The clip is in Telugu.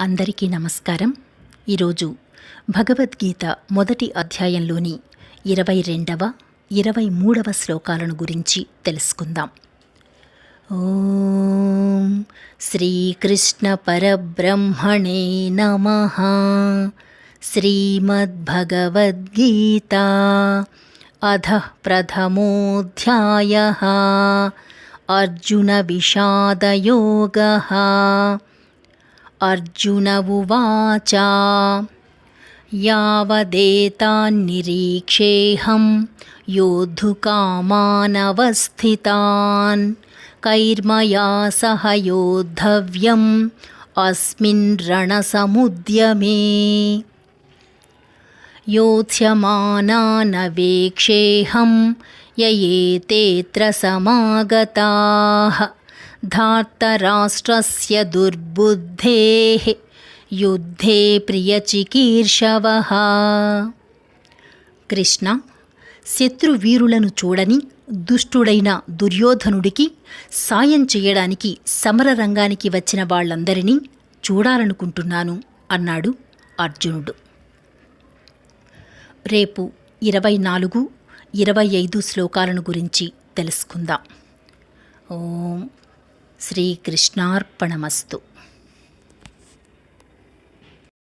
అందరికీ నమస్కారం. ఈరోజు భగవద్గీత మొదటి అధ్యాయంలోని ఇరవై రెండవ ఇరవై మూడవ శ్లోకాలను గురించి తెలుసుకుందాం. ఓం శ్రీకృష్ణ పరబ్రహ్మణే నమ. శ్రీమద్భగవద్గీత అధ ప్రథమోధ్యాయ. అర్జున విషాదయోగः. अर्जुन उवाच यावदेतान्निरीक्षेऽहं योद्धुकामानवस्थितान्। कैर्मया सह योद्धव्यम् अस्मिन् रणसमुद्यमे योत्स्यमानानवेक्षेऽहं ययेतेऽत्र समागताः धार्तराष्ट्रस्य दुर्बुद्धेः యుద్ధే ప్రియచికీర్షవః కృష్ణ శత్రువీరులను చూడని దుష్టుడైన దుర్యోధనుడికి సాయం చేయడానికి సమర రంగానికి వచ్చిన వాళ్ళందరినీ చూడాలనుకుంటున్నాను అన్నాడు అర్జునుడు రేపు ఇరవై నాలుగు ఇరవై ఐదు శ్లోకాలను గురించి తెలుసుకుందాం ఓం శ్రీకృష్ణార్పణమస్తు.